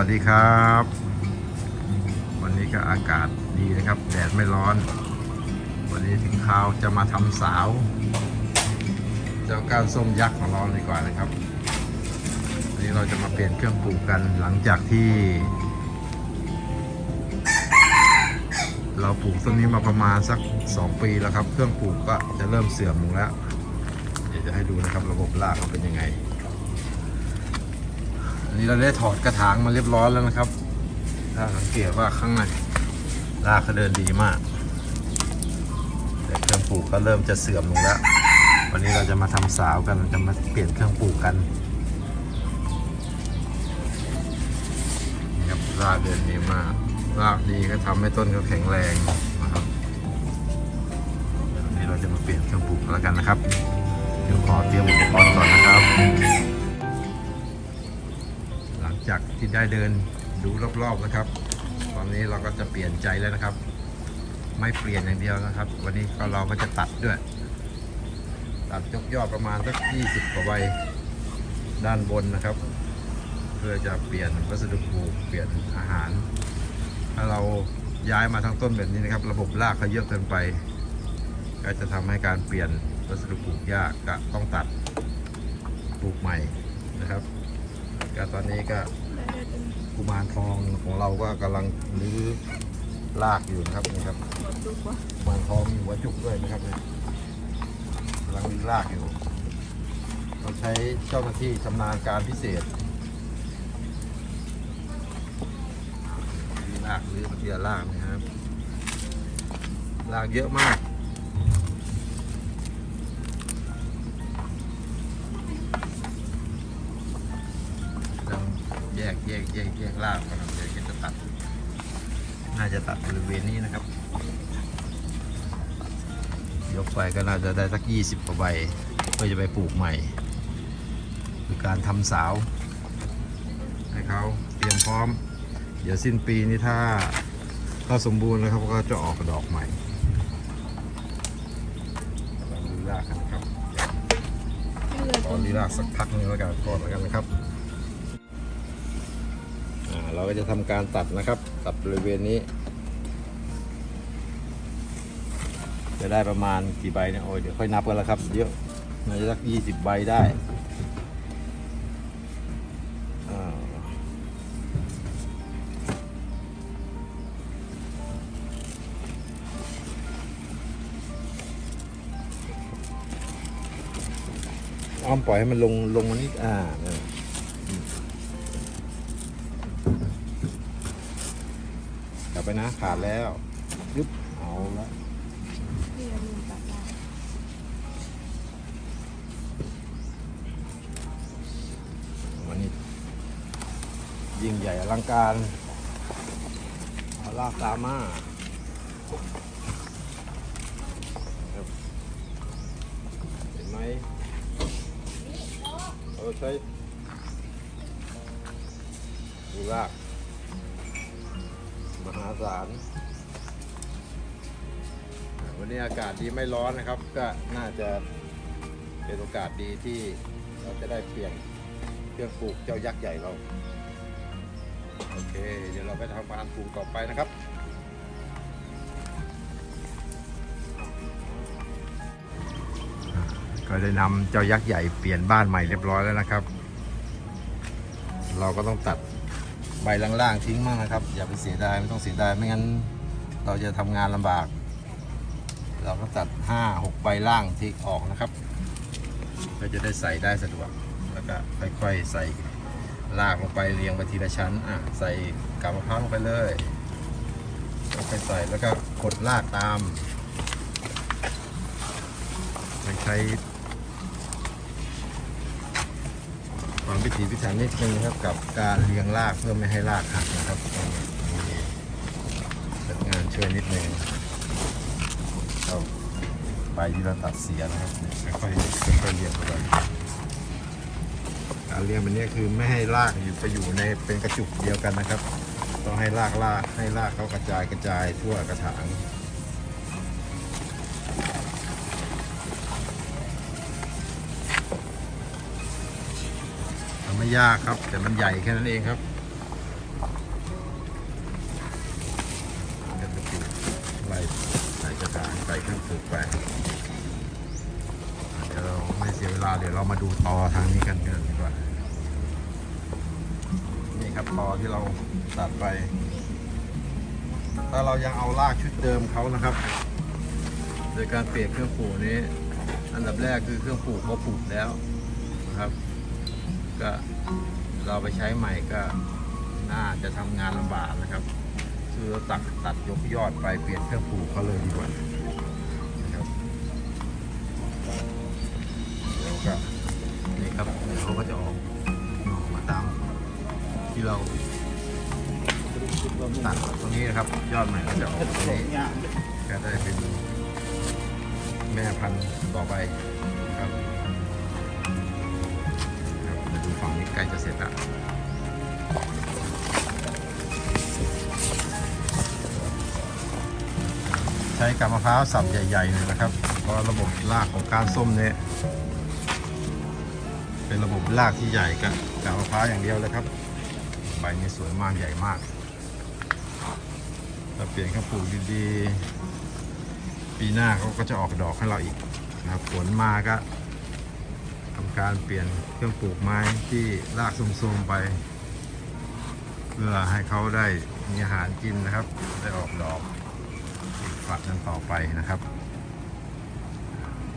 วัสดีครับ วันนี้ก็อากาศดีนะครับ แดดไม่ร้อน วันนี้ถึงคราวจะมาทำสาว เจ้าก้านส้มยักษ์ของเราดีกว่านะครับวันนี้เราจะมาเปลี่ยนเครื่องปลูกกันหลังจากที่ เราปลูกต้นนี้มาประมาณสัก 2 ปีแล้วครับ เครื่องปลูกก็จะเริ่มเสื่อมลงแล้ว เดี๋ยวจะให้ดูนะครับระบบรากมันเป็นยังไง นนี้เราได้ถอดกระถางมาเรียบร้อยแล้วนะครับ ถ้าสังเกตว่าข้างในรากเขาเดินดีมาก แต่เครื่องปลูกก็เริ่มจะเสื่อมลงแล้ว วันนี้เราจะมาทำสาวกันจะมาเปลี่ยนเครื่องปลูกกันครับรากเดินดีมาก รากดีก็ทำให้ต้นเขาแข็งแรงนะครับวันนี้เราจะมาเปลี่ยนเครื่องปลูกแล้วกันนะครับเดี๋ยวขอเตรียมอุปกรณ์ก่อนนะครับ จากที่ได้เดินดูรอบๆนะครับ ตอนนี้เราก็จะเปลี่ยนใจแล้วนะครับ ไม่เปลี่ยนอย่างเดียวนะครับ วันนี้ก็เราก็จะตัดด้วย ตัดยกยอดประมาณสัก20กว่าใบด้านบนนะครับ เพื่อจะเปลี่ยนวัสดุปลูกเปลี่ยนอาหาร ถ้าเราย้ายมาทั้งต้นแบบนี้นะครับ ระบบรากเขาเยอะเกินไป ก็จะทำให้การเปลี่ยนวัสดุปลูกยากก็ต้องตัดปลูกใหม่นะครับก็ตอนนี้ก็ กุมารทองของเราก็กำลังรื้อรากอยู่นะครับนี่ครับกุมารทองมีหัวจุกด้วยนะครับเนี่ยกำลังรื้อรากอยู่เราใช้เจ้าหน้าที่ชำนาญการพิเศษรื้อรากรื้อมาเทียรากนะครับรากเยอะมาก ยกแยกแยกรากก่อนนะเดี๋ยวจะตัด น่าจะตัดบริเวณนี้นะครับ ยกไปก็น่าจะได้สัก 20กว่าใบเพื่อจะไปปลูกใหม่ คือการทำสาว ให้เขาเตรียมพร้อม เดี๋ยวสิ้นปีนี้ถ้าถ้าสมบูรณ์นะครับก็จะออกดอกใหม่ลองดูรากกันนะครับขอลีลาสักพักหนึงแล้วกันก่อนแล้วกันนะครับอ่า เราก็จะทำการตัดนะครับ ตัดบริเวณนี้ จะได้ประมาณกี่ใบเนี่ยโอ้ยเดี๋ยวค่อยนับกันแล้วครับเยอะน่าจะสักยี่สิบใบได้อ่าอ้อมปล่อยให้มันลงลงมานิดอ่า ไปนะ ขาดแล้วยึบเอาละวันนี้ยิ่งใหญ่อลังการอาลาตามาเห็นไหมเราใช้ดูราก มหาศาลวันนี้อากาศดีไม่ร้อนนะครับ ก็น่าจะเป็นโอกาสดีที่เราจะได้เปลี่ยนเครื่องปลูกเจ้ายักษ์ใหญ่เรา โอเค เดี๋ยวเราไปทำการปลูกต่อไปนะครับก็ได้นำเจ้ายักษ์ใหญ่เปลี่ยนบ้านใหม่เรียบร้อยแล้วนะครับ เราก็ต้องตัด ใบล่างๆทิ้งมั่งนะครับ อย่าไปเสียดายไม่ต้องเสียดายไม่งั้น เราจะทำงานลำบาก เราก็ตัด5-6ใบล่างทิ้งออกนะครับ ก็จะได้ใส่ได้สะดวกแล้วก็ค่อยๆใส่ลากลงไปเรียงไปทีละชั้นอะใส่กาบมะพร้าวลงไปเลยค่อยๆใส่แล้วก็กดลากตามใช้ ความพิถีพิถันนิดนึงนะครับกับการเรียงรากเพื่อไม่ให้รากหักนะครับต้องมีพนักงานช่วยนิดนึงเอาใบที่เราตัดเสียนะครับค่อยๆค่อยๆเรียงไปการเลี้ยงแบบนี้คือไม่ให้รากอยู่ไปอยู่ในเป็นกระจุกเดียวกันนะครับต้องให้รากรากให้รากเขากระจายกระจายทั่วกระถาง ไม่ยากครับ แต่มันใหญ่แค่นั้นเองครับจะปิดไล่ใส่กระถางใส่เครื่องปลูกไปเดี๋ยวเราไม่เสียเวลาเดี๋ยวเรามาดูตอทางนี้กันกันดีกว่า นี่ครับตอที่เราตัดไป ถ้าเรายังเอาลากชุดเดิมเขานะครับ โดยการเปลี่ยนเครื่องปลูกนี้ อันดับแรกคือเครื่องปลูกเขาปลูกแล้วนะครับ ก็เราไปใช้ใหม่ก็น่าจะทำงานลำบากนะครับคือตัดตัดยกยอดไปเปลี่ยนเครื่องปลูกเขาเลยดีกว่านะครับเดี๋ยวก็นี่ครับเขาก็จะออกออกมาตาม ที่เราตัดตรงนี้นะครับยอดใหม่ก็จะออกตรงนี้ก็ได้เป็นแม่พันธุ์ต่อไปครับครับ ฝั่งนี้ใกล้จะเสร็จแล้วใช้กับมะพร้าวสับใหญ่ๆเลยนะครับ เพราะระบบรากของการส้มเนี่ยเป็นระบบรากที่ใหญ่กับกับมะพร้าวอย่างเดียวเลยครับ ใบนี้สวยมากใหญ่มากถ้าเปลี่ยนข้าวปลูกดีๆ ปีหน้าเขาก็จะออกดอกให้เราอีกนะครับฝนมาก็ การเปลี่ยนเครื่องปลูกไม้ที่รากโทรมๆไป เพื่อให้เขาได้มีอาหารกินนะครับ ได้ออกดอกอีกฝักหนึงต่อไปนะครับ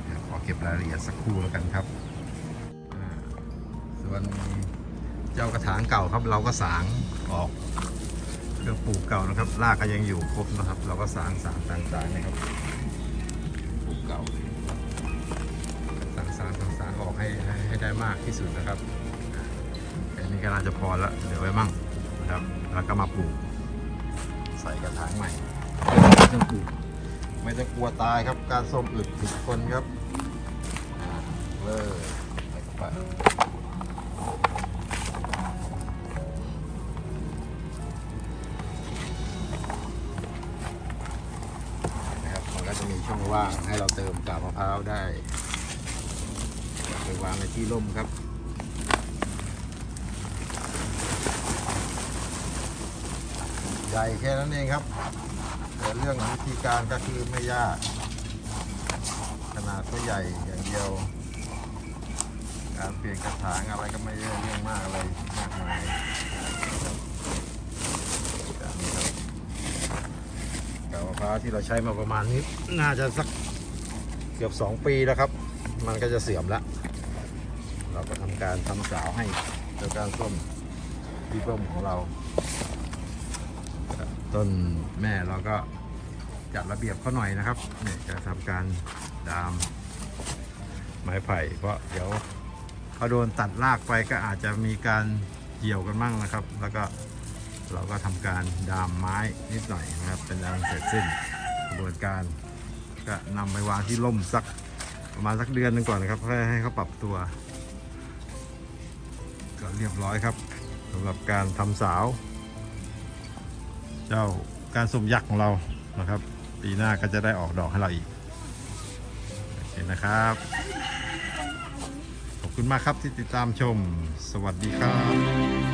เดี๋ยวขอเก็บรายละเอียดสักครู่แล้วกันครับส่วนเจ้ากระถางเก่าครับ เราก็สางออกเครื่องปลูกเก่านะครับรากก็ยังอยู่ครบนะครับ เราก็สางสางสางสางนะครับ ได้มากที่สุดนะครับอ่าแค่นี้ก็น่าจะพอแล้วเดี๋ยวไว้มั่งนะครับ แล้วก็มาปลูก ใส่กระถางใหม่ไม่ต้องกลัวไม่ต้องกลัวตายครับการส้มอึดผิดคนครับอ่าเลยใส่เข้าไปนะครับมันก็จะมีช่องว่างให้เราเติมกาบมะพร้าวได้ ไปวางในที่ร่มครับใหญ่แค่นั้นเองครับ แต่เรื่องวิธีการก็คือไม่ยาก ขนาดก็ใหญ่อย่างเดียว การเปลี่ยนกระถางอะไรก็ไม่ได้เรื่องมากอะไรมากมายแบบนี้ครับกาวมะพร้าวที่เราใช้มาประมาณนี้ น่าจะสักเกือบ 2 ปีแล้วครับ มันก็จะเสื่อมและเรา การทำสาวให้โดยการส้มที่ร่มของเรา ต้นแม่เราก็จัดระเบียบเขาหน่อยนะครับเนี่ยจะทำการดามไม้ไผ่เพราะเดี๋ยวพอโดนตัดรากไปก็อาจจะมีการเกี่ยวกันมั่งนะครับ แล้วก็เราก็ทำการดามไม้นิดหน่อยนะครับ เป็นอันเสร็จสิ้นกระบวนการ ก็นำไปวางที่ร่มสักประมาณสักเดือนหนึงก่อนนะครับเพื่อให้เขาปรับตัว ก็เรียบร้อยครับสำหรับการทำสาว เจ้าการสุ่มยักษ์ของเรานะครับ ปีหน้าก็จะได้ออกดอกให้เราอีกโอเคนะครับ ขอบคุณมากครับที่ติดตามชม สวัสดีครับ